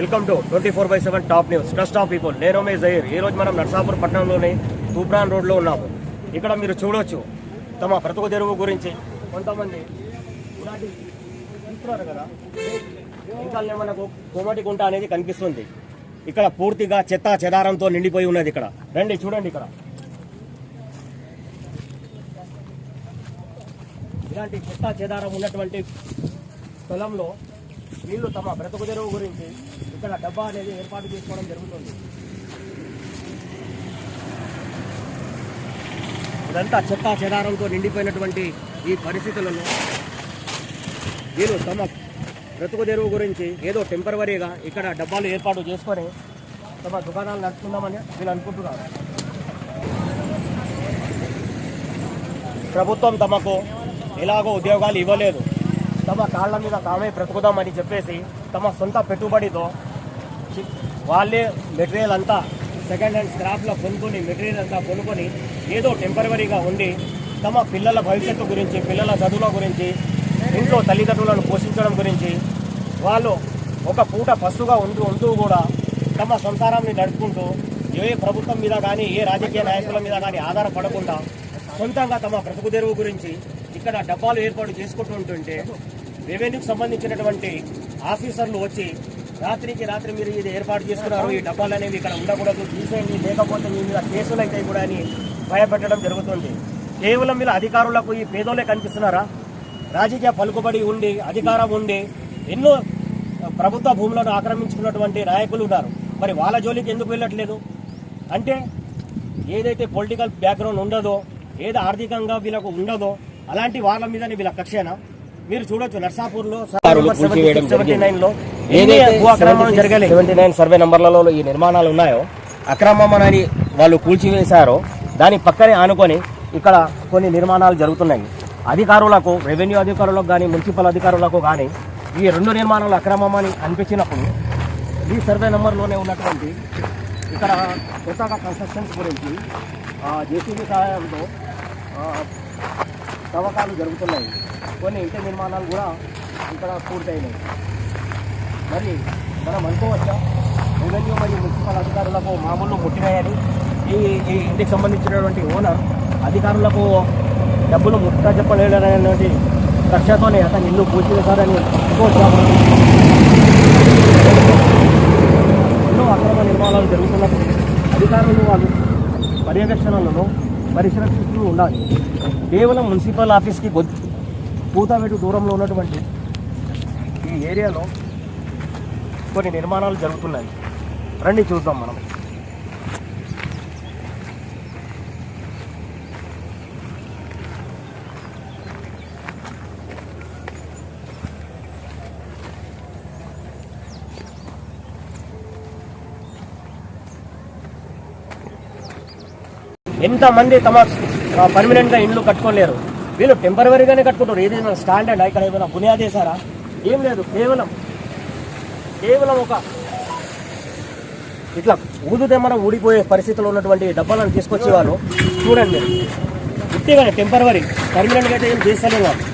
Welcome to twenty four by seven top news. Trust of people. నేను మే జహీర్ ఈరోజు మనం నర్సాపూర్ పట్టణంలోని తూప్రాన్ రోడ్లో ఉన్నాము. ఇక్కడ మీరు చూడవచ్చు తమ బ్రతుకు తెరువు గురించి. కొంతమంది ఇలాంటి కదా. ఇంకా మనకు కోమటి గుంట అనేది కనిపిస్తుంది. ఇక్కడ పూర్తిగా చెత్త చెదారంతో నిండిపోయి ఉన్నది ఇక్కడ. రండి చూడండి ఇక్కడ. ఇలాంటి చెత్త చెదారం ఉన్నటువంటి స్థలంలో వీళ్ళు తమ బ్రతుకు తెరువు గురించి ఇక్కడ డబ్బా అనేది ఏర్పాటు చేసుకోవడం జరుగుతుంది. ఇదంతా చెత్త చెదారంతో నిండిపోయినటువంటి ఈ పరిస్థితులను వీళ్ళు తమ బ్రతుకు తెరువు గురించి ఏదో టెంపరవరీగా ఇక్కడ డబ్బాలు ఏర్పాటు చేసుకొని తమ దుకాణాలు నడుపుకుందామని వీళ్ళు అనుకుంటున్నారు. ప్రభుత్వం తమకు ఎలాగో ఉద్యోగాలు ఇవ్వలేదు. తమ కాళ్ళ మీద తామే బ్రతుకుదామని చెప్పేసి తమ సొంత పెట్టుబడితో వచ్చి వాళ్ళే మెటీరియల్ అంతా సెకండ్ హ్యాండ్ స్క్రాప్లో కొనుక్కొని మెటీరియల్ అంతా కొనుక్కొని ఏదో టెంపరవరీగా ఉండి తమ పిల్లల భవిష్యత్తు గురించి పిల్లల చదువుల గురించి ఇంట్లో తల్లిదండ్రులను పోషించడం గురించి వాళ్ళు ఒక పూట పస్తుగా ఉంటూ ఉంటూ కూడా తమ సంసారాన్ని నడుపుకుంటూ ఏ ప్రభుత్వం మీద కానీ ఏ రాజకీయ నాయకుల మీద కానీ ఆధారపడకుండా సొంతంగా తమ బ్రతుకు తెరువు గురించి ఇక్కడ డబ్బాలు ఏర్పాటు చేసుకుంటూ ఉంటుంటే రెవెన్యూకి సంబంధించినటువంటి ఆఫీసర్లు వచ్చి రాత్రికి రాత్రి మీరు ఇది ఏర్పాటు చేసుకున్నారు. ఈ డబ్బాలు అనేవి ఇక్కడ ఉండకూడదు. తీసేయండి. లేకపోతే మీ మీద కేసులు అయితే కూడా అని భయపెట్టడం జరుగుతుంది. కేవలం మీరు అధికారులకు ఈ పేదోళ్ళే కనిపిస్తున్నారా? రాజకీయ పలుకుబడి ఉండి అధికారం ఉండి ఎన్నో ప్రభుత్వ భూములను ఆక్రమించుకున్నటువంటి నాయకులు ఉన్నారు. మరి వాళ్ళ జోలికి ఎందుకు వెళ్ళట్లేదు? అంటే ఏదైతే పొలిటికల్ బ్యాక్గ్రౌండ్ ఉండదో ఏది ఆర్థికంగా వీళ్ళకు ఉండదో అలాంటి వాళ్ళ మీదనే వీళ్ళ కక్షేనా? మీరు చూడొచ్చు నర్సాపూర్లో సెవెంటీ నైన్లో ఏదైతే భూ అక్రమం జరగలేదు సెవెంటీ నైన్ సర్వే నంబర్లలో ఈ నిర్మాణాలు ఉన్నాయో అక్రమం అని వాళ్ళు కూల్చివేశారో దాని పక్కనే ఆనుకొని ఇక్కడ కొన్ని నిర్మాణాలు జరుగుతున్నాయి. అధికారులకు రెవెన్యూ అధికారులకు కానీ మున్సిపల్ అధికారులకు కానీ ఈ రెండు నిర్మాణాలు అక్రమం అని అనిపించినప్పుడు ఈ సర్వే నెంబర్లోనే ఉన్నటువంటి ఇక్కడ కొత్తగా కన్స్ట్రక్షన్స్ గురించి జేసీబీ సహాయంతో తవ్వకాలు జరుగుతున్నాయి. కొన్ని ఇంటి నిర్మాణాలు కూడా ఇక్కడ పూర్తయినాయి. మరి మనం అనుకోవచ్చా? రెవెన్యూ మరియు మున్సిపల్ అధికారులకు మామూలు ముట్టినాయని ఈ ఈ ఇంటికి సంబంధించినటువంటి ఓనర్ అధికారులకు డబ్బులు ముట్ట చెప్పలేడనేటువంటి కక్షతోనే అతను ఇల్లు పూడ్చివేశారని అనుకోవచ్చా? ఎన్నో అక్రమ నిర్మాణాలు జరుగుతున్నప్పుడు అధికారులు వాళ్ళు పర్యవేక్షణలను పరిశ్రమలు ఉండాలి. కేవలం మున్సిపల్ ఆఫీస్కి కొద్ది పూతవేటు దూరంలో ఉన్నటువంటి ఈ ఏరియాలో కొన్ని నిర్మాణాలు జరుగుతున్నాయి. రండి చూద్దాం మనం. ఎంతమంది తమ పర్మనెంట్గా ఇండ్లు కట్టుకోలేరు. వీళ్ళు టెంపరీగానే కట్టుకుంటారు. ఏదైనా స్టాండర్డ్ ఇక్కడ ఏమైనా బునియాదేశారా? ఏం లేదు. కేవలం కేవలం ఒక ఇట్లా ఊదితే మనం ఊడిపోయే పరిస్థితిలో ఉన్నటువంటి డబ్బాలను తీసుకొచ్చేవారు వాళ్ళు చూడండి. ఉట్టిగానే టెంపరవరీ పర్మనెంట్గా అయితే ఏం చేస్తలేము వాళ్ళు.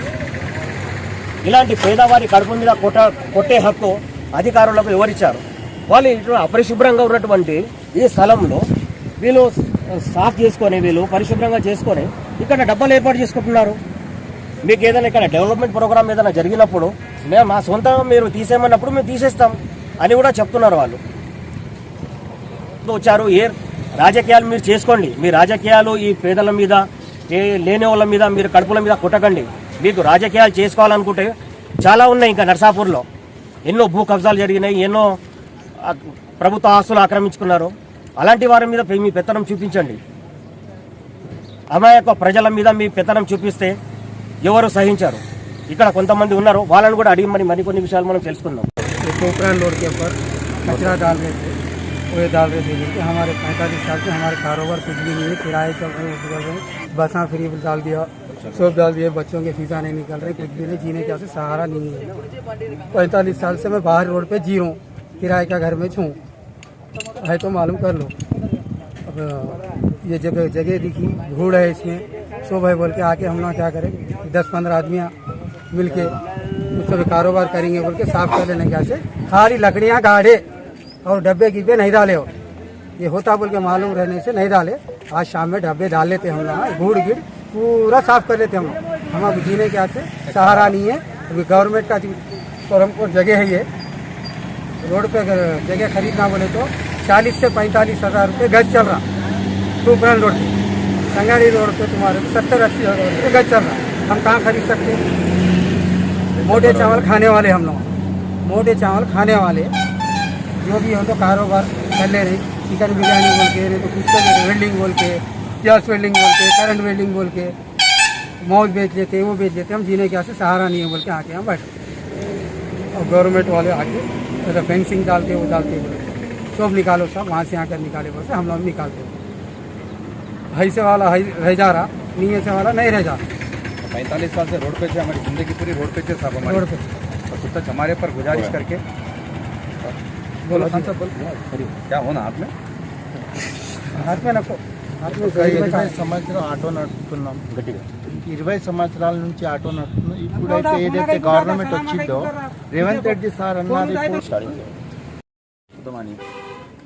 ఇలాంటి పేదవారి కడుపు మీద కొట్ట కొట్టే హక్కు అధికారులకు వివరించారు వాళ్ళు ఇట్లా అపరిశుభ్రంగా ఉన్నటువంటి ఈ స్థలంలో వీళ్ళు సాఫ్ చేసుకొని వీళ్ళు పరిశుభ్రంగా చేసుకొని ఇక్కడ డబ్బాలు ఏర్పాటు చేసుకుంటున్నారు. మీకు ఏదైనా ఇక్కడ డెవలప్మెంట్ ప్రోగ్రామ్ ఏదైనా జరిగినప్పుడు మేము మా సొంతంగా మీరు తీసేయమన్నప్పుడు మేము తీసేస్తాం అని కూడా చెప్తున్నారు వాళ్ళు. వచ్చారు ఏ రాజకీయాలు మీరు చేసుకోండి. మీ రాజకీయాలు ఈ పేదల మీద ఏ లేని వాళ్ళ మీద మీరు కడుపుల మీద కొట్టకండి. మీకు రాజకీయాలు చేసుకోవాలనుకుంటే చాలా ఉన్నాయి ఇంకా నర్సాపూర్లో. ఎన్నో భూ కబ్జాలు జరిగినాయి ఎన్నో ప్రభుత్వ ఆస్తులు ఆక్రమించుకున్నారు. అలాంటి వారి మీద మీ పెత్తనం చూపించండి అమాయక ప్రజల మీద మీ పెత్తనం చూపిస్తే ఎవరు సహించారు ఇక్కడ కొంతమంది ఉన్నారు వాళ్ళని కూడా అడిగి మరి మరికొన్ని విషయాలు మనం తెలుసుకుందాం ये पोखरण रोड के ऊपर कचरा डाल रहे थे वो ये डाल रहे थे क्योंकि हमारे पैंतालीस साल से हमारे कारोबार कुछ भी नहीं है किराए चल रहे हैं चल रहे हैं बसा फ्री डाल दिया सब डाल दिए बच्चों के फीसा नहीं निकल रहे कुछ भी नहीं जीने का से सहारा नहीं है पैंतालीस साल से मैं बाहर रोड पे जी रहा हूँ किराए का घर में छूँ है तो मालूम कर लो। अब, ये जगह जगह दिखी भूड़ है इसमें। सो भाई बोल के आके हम लोग क्या करें? दस, पंद्रह आदमियाँ मिल के उससे भी कारोबार करेंगे, बोल के साफ़ कर लेने का से? खाली लकड़ियाँ गाढ़े और डब्बे गिब्बे नहीं डाले हो। ये होता बोल के मालूम रहने से नहीं डाले। आज शाम में डब्बे डाल लेते हम लोग गुड़, गिड़, पूरा साफ़ कर लेते हम लोग। हमारे जीने के से? सहारा नहीं है। अभी गवर्नमेंट का हमको जगह है ये। रोड पे जगह खरीदना बोले तो चालीस से पैंतालीस हज़ार रुपये गज चल रहा। टू ब्रांड रोड पे संगाड़ी रोड पे तुम्हारे सत्तर अस्सी हज़ार रुपये गज चल रहा। हम कहाँ खरीद सकते हैं? मोटे चावल खाने वाले हम लोग। मोटे चावल खाने वाले। जो भी हम तो कारोबार कर ले रहे। चिकन बिरयानी बोल के नहीं तो कुछ तो वेल्डिंग बोल के गैस वेल्डिंग बोल के करंट वेल्डिंग बोल के मौज बेच लेते वो बेच लेते हम जीने के से सहारा नहीं है बोल के आके हम बैठे। और गवर्नमेंट वाले आके ऐसा फेंसिंग डालते वो डालते। बोले सब निकालो सब वहाँ से आकर निकाले बोलते हम लोग निकालते है से वाला है रह जा रहा नहीं ऐसे वाला नहीं रह जा रहा पैंतालीस साल से रोड पे थे हमारी जिंदगी पूरी रोड पे थे साहब हमारी रोड पे और तब तक हमारे पर गुजारिश करके बोलो खान साहब बोल क्या होना आप में हाथ में नको हाथ में ఇరవై సంవత్సరం ఆటో నడుపుతున్నాం ఇరవై సంవత్సరాల నుంచి ఆటో నడుపుతున్నాం ఇప్పుడైతే ఏదైతే గవర్నమెంట్ వచ్చిందో రేవంత్ రెడ్డి సార్ అన్నారు ఇప్పుడు చూద్దామని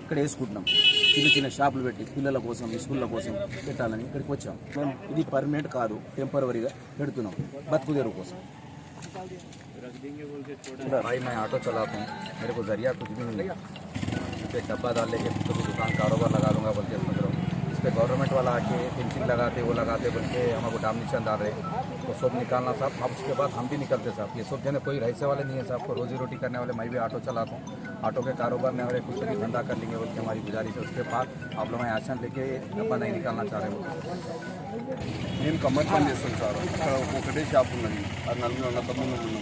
ఇక్కడ వేసుకుంటున్నాం చిన్న చిన్న షాపులు పెట్టి పిల్లల కోసం స్కూళ్ళ కోసం పెట్టాలని ఇక్కడికి వచ్చాం మేము ఇది పర్మనెంట్ కాదు టెంపరీగా పెడుతున్నాం బతుకు తెరువు కోసం भाई मैं ऑटो चलाता हूँ मेरे को जरिया कुछ भी नहीं है इस पे डब्बा डाल लेके खुद की दुकान कारोबार लगा दूंगा बोल के समझ रहा हूँ इस पे गवर्नमेंट वाला आके पेंसिंग लगाते वो लगाते बोल के हमको डाम निशान डाल रहे तो सब निकालना साहब अब उसके बाद हम भी निकलते साहब ये सब जने कोई रहसे वाले नहीं है साहब को रोजी रोटी करने वाले मैं भी ऑटो चलाता हूँ ऑटो के कारोबार में हमारे कुछ तो भी धंधा कर लेंगे बोल के हमारी गुजारिश है उसके बाद आप लोग मैं आसान लेके डब्बा नहीं निकालना चाह रहे हो నేను కమ్మర్ పని చేస్తాను సార్ అక్కడ ఒకటే షాప్ ఉన్నది అది నలుగురు అన్న తమ్ముళ్ళు ఉన్నాము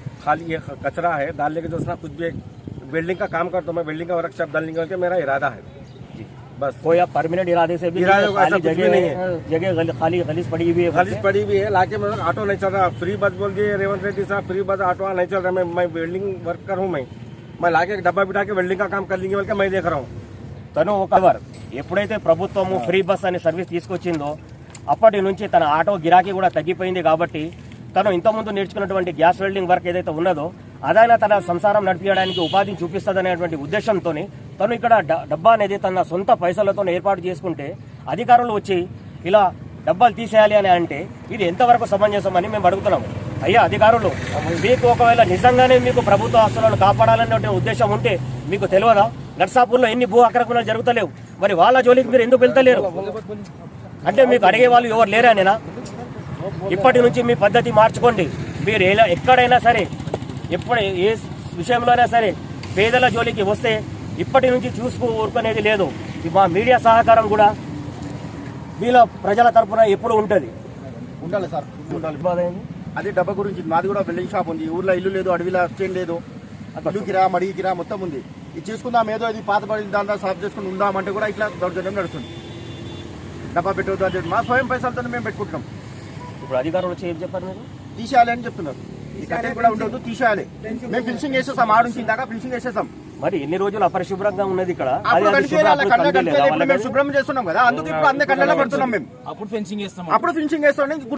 खाली है कचरा है डालने के जो है कुछ भी एक बिल्डिंग का काम करता हूँ मैं बिल्डिंग का वर्कशॉप डालने का मेरा इरादा है कोई आप परमानेंट इरादे से भी इरादे को ऐसा खाली कुछ भी जगह नहीं है जगह गल- खाली गलीस पड़ी हुई है खाली पड़ी भी है लाके में ऑटो नहीं चल रहा फ्री बस बोल दिए रेवंत रेड्डी साहब फ्री बस ऑटो नहीं चल रहा मैं मैं बिल्डिंग वर्कर हूँ मैं मैं लाके एक डब्बा बिठा के बिल्डिंग का काम कर लेंगे बोल के मैं देख रहा हूँ తను ఒక వర్ ఎప్పుడైతే ప్రభుత్వము ఫ్రీ బస్ అనే సర్వీస్ తీసుకొచ్చిందో అప్పటి నుంచి తన ఆటో గిరాకీ కూడా తగ్గిపోయింది కాబట్టి తను ఇంతకుముందు నేర్చుకున్నటువంటి గ్యాస్ వెల్డింగ్ వర్క్ ఏదైతే ఉన్నదో అదైనా తన సంసారం నడిపించడానికి ఉపాధిని చూపిస్తుందనేటువంటి ఉద్దేశంతో తను ఇక్కడ డబ్బా అనేది తన సొంత పైసలతో ఏర్పాటు చేసుకుంటే అధికారులు వచ్చి ఇలా డబ్బాలు తీసేయాలి అని అంటే ఇది ఎంతవరకు సమంజసం అని మేము అడుగుతున్నాం అయ్యా అధికారులు మీకు ఒకవేళ నిజంగానే మీకు ప్రభుత్వ ఆస్తులను కాపాడాలనే ఉద్దేశం ఉంటే మీకు తెలియదా? నర్సాపూర్లో ఎన్ని భూ ఆక్రమణలు జరుగుతలేవు. మరి వాళ్ళ జోలికి మీరు ఎందుకు వెళ్తలేరు? అంటే మీకు అడిగే వాళ్ళు ఎవరు లేరా నేనా? ఇప్పటి నుంచి మీ పద్ధతి మార్చుకోండి. మీరు ఎలా ఎక్కడైనా సరే ఎప్పుడు ఏ విషయంలోనైనా సరే పేదల జోలికి వస్తే ఇప్పటి నుంచి చూసుకు ఊరుకునేది లేదు. మా మీడియా సహకారం కూడా వీళ్ళ ప్రజల తరపున ఎప్పుడు ఉంటుంది. ఉండాలి సార్. ఉండాలి. అది డబ్బా గురించి మాది కూడా బిల్డింగ్ షాప్ ఉంది. ఊర్లో ఇల్లు లేదు అడవిలో స్టేన్ లేదు. ఇల్లు కిరా మడిగి కిరా మొత్తం ఉంది. ఇది చేసుకుందాం ఏదో ఇది పాత పడి దాంట్లో సాఫ్ చేసుకుని ఉందామంటే కూడా ఇట్లా దౌర్జన్యం నడుస్తుంది. డబ్బా పెట్టవద్దు మా స్వయం పైసలతో మేము పెట్టుకుంటున్నాం. ఇప్పుడు అధికారులు వచ్చి ఏం చెప్పారు మీరు? తీసేయాలి అని చెప్తున్నారు. ఈ కట్టెలు కూడా ఉండదు తీసేయాలి. మేము ఫినిషింగ్ వేసేసాం ఆడుంచి దాకా ఫినిషింగ్ వేసేసాం మరి ఎన్ని రోజులు అపరిశుభ్రంగా ఉన్నది ఇక్కడ? శుభ్రం చేస్తున్నాం కదా అందుకు ఇప్పుడు అన్ని కళ్ళలో పడుతున్నాం మేము. అప్పుడు ఫెన్సింగ్ వేస్తాం అప్పుడు ఫినిషింగ్ వేస్తాం